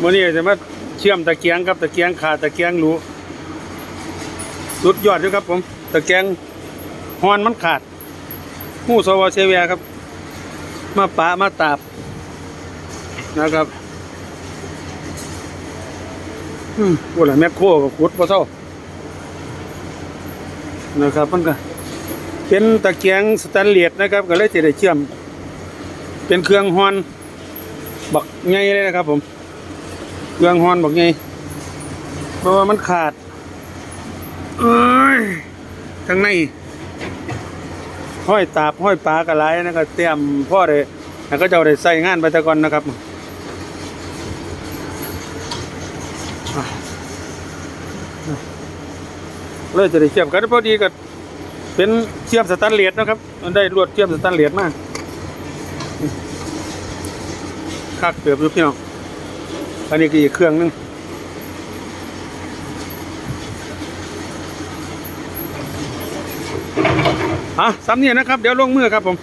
วันนี้จะมาเชื่อมตะเกียงครับตะเกียงขาดตะเกียงรูสุดยอดด้วยครับผม ตะเกียงฮอนมันขาดหู้สวเซเวียครับ มาปะมาตาบนะครับอืมว่าละแมคโครกับขุดพอเท่านะครับมันก็เป็นตะเกียงสแตนเลสนะครับ ก็เลยจะได้เชื่อม เป็นเครื่องฮอน บักไงเลยนะครับผม เครื่องฮอนบักไงเพราะว่ามันขาดเอ้ยทั้งในห้อยตาบห้อยปลากระไรนะครับเตรียมพ่อเลยแล้วก็จะเอาได้ใส่งานไปต่ก่อนนะครับเลยจะได้เชื่อมกันพอดีก็เป็นเชื่อมสแตนเลสนะครับ มันได้ลวดเชื่อมสแตนเลสมากคักเกือบอยู่พี่น้อง อันนี้ก็อีกเครื่องหนึงอะซ้ำเนี่ยนะครับ เดี๋ยวลงมือครับผม